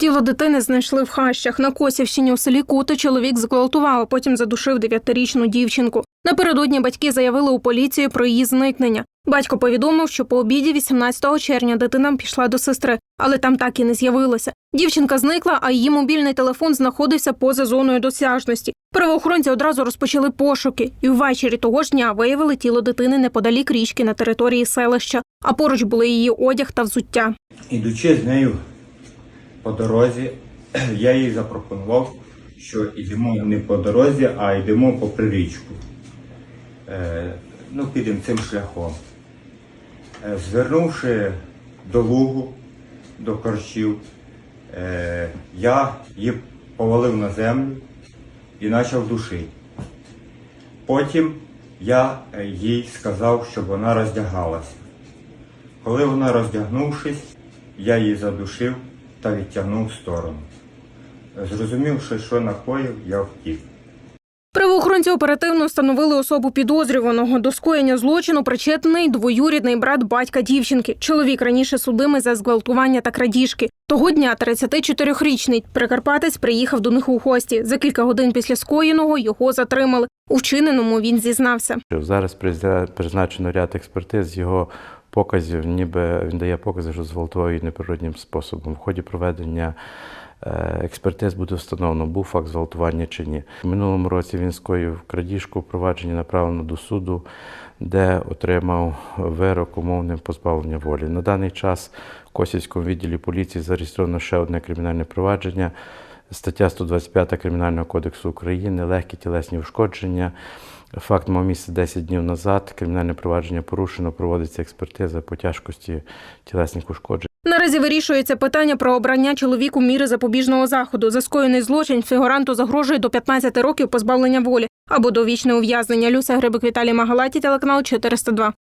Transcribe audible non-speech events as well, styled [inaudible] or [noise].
Тіло дитини знайшли в хащах. На Косівщині у селі Кути чоловік зґвалтував, а потім задушив дев'ятирічну дівчинку. Напередодні батьки заявили у поліцію про її зникнення. Батько повідомив, що по обіді 18 червня дитина пішла до сестри, але там так і не з'явилася. Дівчинка зникла, а її мобільний телефон знаходився поза зоною досяжності. Правоохоронці одразу розпочали пошуки, і ввечері того ж дня виявили тіло дитини неподалік річки на території селища, а поруч були її одяг та взуття. Ідучи з нею по дорозі, [clears throat] я їй запропонував, що йдемо не по дорозі, а йдемо попри річку. Е, ну, підемо цим шляхом. Е, звернувши до лугу, до корчів, е, я її повалив на землю і почав душити. Потім я їй сказав, щоб вона роздягалася. Коли вона роздягнувшись, я її задушив та відтягнув в сторону. Зрозумівши, що накоїв, я втік. Правоохоронці оперативно встановили особу підозрюваного. До скоєння злочину причетний двоюрідний брат батька дівчинки. Чоловік раніше судимий за зґвалтування та крадіжки. Того дня 34-річний прикарпатець приїхав до них у гості. За кілька годин після скоєного його затримали. У вчиненому він зізнався. Зараз призна- призначено ряд експертиз його показів, ніби він дає покази, що зґвалтував її неприроднім способом. В ході проведення е, експертиз буде встановлено, був факт зґвалтування чи ні. У минулому році він скоїв крадіжку, провадження направлено до суду, де отримав вирок умовним позбавлення волі. На даний час в Косівському відділі поліції зареєстровано ще одне кримінальне провадження. Стаття 125 Кримінального кодексу України, легкі тілесні ушкодження. Факт мав місце 10 днів назад. Кримінальне провадження порушено, проводиться експертиза по тяжкості тілесних ушкоджень. Наразі вирішується питання про обрання чоловіку міри запобіжного заходу. За скоєний злочин фігуранту загрожує до 15 років позбавлення волі або довічне ув'язнення. Люся Грибик Віталій Магалаті, телеканал 402.